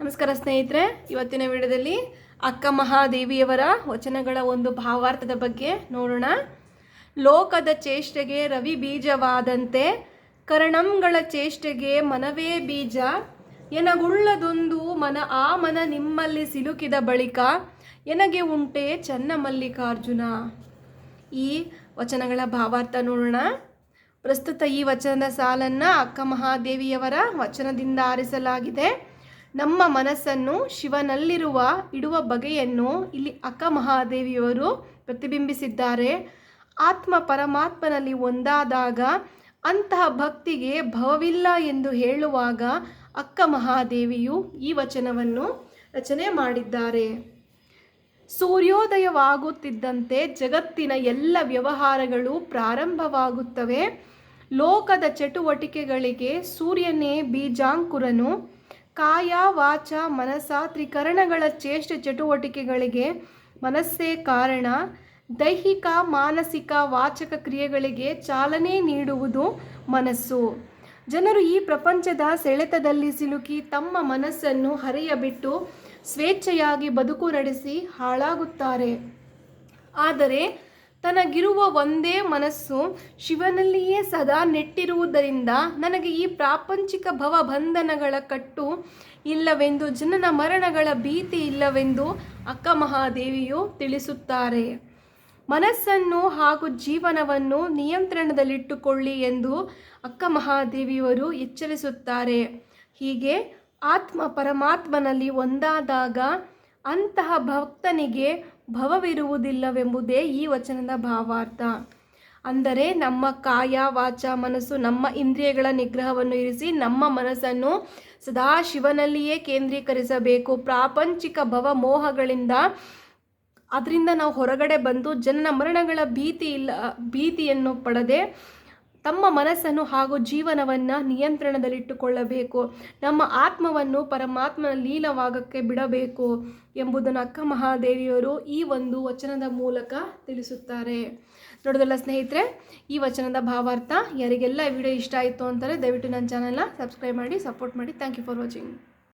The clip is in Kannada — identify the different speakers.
Speaker 1: ನಮಸ್ಕಾರ ಸ್ನೇಹಿತರೆ, ಇವತ್ತಿನ ವಿಡಿಯೋದಲ್ಲಿ ಅಕ್ಕ ಮಹಾದೇವಿಯವರ ವಚನಗಳ ಒಂದು ಭಾವಾರ್ಥದ ಬಗ್ಗೆ ನೋಡೋಣ. ಲೋಕದ ಚೇಷ್ಟೆಗೆ ರವಿ ಬೀಜವಾದಂತೆ, ಕರಣಂಗಳ ಚೇಷ್ಟೆಗೆ ಮನವೇ ಬೀಜ, ಎನಗುಳ್ಳದೊಂದು ಮನ ಆ ಮನ ನಿಮ್ಮಲ್ಲಿ ಸಿಲುಕಿದ ಬಳಿಕ, ಎನಗೆ ಉಂಟೆ ಚನ್ನ ಮಲ್ಲಿಕಾರ್ಜುನ. ಈ ವಚನಗಳ ಭಾವಾರ್ಥ ನೋಡೋಣ. ಪ್ರಸ್ತುತ ಈ ವಚನದ ಸಾಲನ್ನು ಅಕ್ಕ ಮಹಾದೇವಿಯವರ ವಚನದಿಂದ ಆರಿಸಲಾಗಿದೆ. ನಮ್ಮ ಮನಸ್ಸನ್ನು ಶಿವನಲ್ಲಿರುವ ಇಡುವ ಬಗೆಯನ್ನು ಇಲ್ಲಿ ಅಕ್ಕ ಮಹಾದೇವಿಯವರು ಪ್ರತಿಬಿಂಬಿಸಿದ್ದಾರೆ. ಆತ್ಮ ಪರಮಾತ್ಮನಲ್ಲಿ ಒಂದಾದಾಗ ಅಂತಹ ಭಕ್ತಿಗೆ ಭವವಿಲ್ಲ ಎಂದು ಹೇಳುವಾಗ ಅಕ್ಕ ಮಹಾದೇವಿಯು ಈ ವಚನವನ್ನು ರಚನೆ ಮಾಡಿದ್ದಾರೆ. ಸೂರ್ಯೋದಯವಾಗುತ್ತಿದ್ದಂತೆ ಜಗತ್ತಿನ ಎಲ್ಲ ವ್ಯವಹಾರಗಳು ಪ್ರಾರಂಭವಾಗುತ್ತವೆ. ಲೋಕದ ಚಟುವಟಿಕೆಗಳಿಗೆ ಸೂರ್ಯನೇ ಬೀಜಾಂಕುರನು. ಕಾಯ, ವಾಚ, ಮನಸ, ತ್ರಿಕರಣಗಳ ಚೇಷ್ಟ ಚಟುವಟಿಕೆಗಳಿಗೆ ಮನಸ್ಸೇ ಕಾರಣ. ದೈಹಿಕ, ಮಾನಸಿಕ, ವಾಚಕ ಕ್ರಿಯೆಗಳಿಗೆ ಚಾಲನೆ ನೀಡುವುದು ಮನಸ್ಸು. ಜನರು ಈ ಪ್ರಪಂಚದ ಸೆಳೆತದಲ್ಲಿ ಸಿಲುಕಿ ತಮ್ಮ ಮನಸ್ಸನ್ನು ಹರಿಯಬಿಟ್ಟು ಸ್ವೇಚ್ಛೆಯಾಗಿ ಬದುಕು ನಡೆಸಿ ಹಾಳಾಗುತ್ತಾರೆ. ಆದರೆ ತನಗಿರುವ ಒಂದೇ ಮನಸ್ಸು ಶಿವನಲ್ಲಿಯೇ ಸದಾ ನೆಟ್ಟಿರುವುದರಿಂದ ನನಗೆ ಈ ಪ್ರಾಪಂಚಿಕ ಭವಬಂಧನಗಳ ಕಟ್ಟು ಇಲ್ಲವೆಂದು, ಜನನ ಮರಣಗಳ ಭೀತಿ ಇಲ್ಲವೆಂದು ಅಕ್ಕ ಮಹಾದೇವಿಯು ತಿಳಿಸುತ್ತಾರೆ. ಮನಸ್ಸನ್ನು ಹಾಗೂ ಜೀವನವನ್ನು ನಿಯಂತ್ರಣದಲ್ಲಿಟ್ಟುಕೊಳ್ಳಿ ಎಂದು ಅಕ್ಕ ಮಹಾದೇವಿಯವರು ಎಚ್ಚರಿಸುತ್ತಾರೆ. ಹೀಗೆ ಆತ್ಮ ಪರಮಾತ್ಮನಲ್ಲಿ ಒಂದಾದಾಗ ಅಂತಹ ಭಕ್ತನಿಗೆ ಭವವಿರುವುದಿಲ್ಲವೆಂಬುದೇ ಈ ವಚನದ ಭಾವಾರ್ಥ. ಅಂದರೆ ನಮ್ಮ ಕಾಯ, ವಾಚ, ಮನಸ್ಸು, ನಮ್ಮ ಇಂದ್ರಿಯಗಳ ನಿಗ್ರಹವನ್ನು ಇರಿಸಿ ನಮ್ಮ ಮನಸ್ಸನ್ನು ಸದಾ ಶಿವನಲ್ಲಿಯೇ ಕೇಂದ್ರೀಕರಿಸಬೇಕು. ಪ್ರಾಪಂಚಿಕ ಭವ ಮೋಹಗಳಿಂದ ಅದರಿಂದ ನಾವು ಹೊರಗಡೆ ಬಂದು ಜನನ ಮರಣಗಳ ಭೀತಿ ಇಲ್ಲ, ಭೀತಿಯನ್ನು ಪಡದೆ ತಮ್ಮ ಮನಸ್ಸನ್ನು ಹಾಗೂ ಜೀವನವನ್ನು ನಿಯಂತ್ರಣದಲ್ಲಿಟ್ಟುಕೊಳ್ಳಬೇಕು. ನಮ್ಮ ಆತ್ಮವನ್ನು ಪರಮಾತ್ಮನ ಲೀಲವಾಗಕ್ಕೆ ಬಿಡಬೇಕು ಎಂಬುದನ್ನು ಅಕ್ಕ ಮಹಾದೇವಿಯವರು ಈ ಒಂದು ವಚನದ ಮೂಲಕ ತಿಳಿಸುತ್ತಾರೆ. ನೋಡೋದಲ್ಲ ಸ್ನೇಹಿತರೆ, ಈ ವಚನದ ಭಾವಾರ್ಥ ಯಾರಿಗೆಲ್ಲ ವಿಡಿಯೋ ಇಷ್ಟ ಆಯಿತು ಅಂತಾರೆ ದಯವಿಟ್ಟು ನನ್ನ ಚಾನಲ್ನ ಸಬ್ಸ್ಕ್ರೈಬ್ ಮಾಡಿ ಸಪೋರ್ಟ್ ಮಾಡಿ. Thank you for watching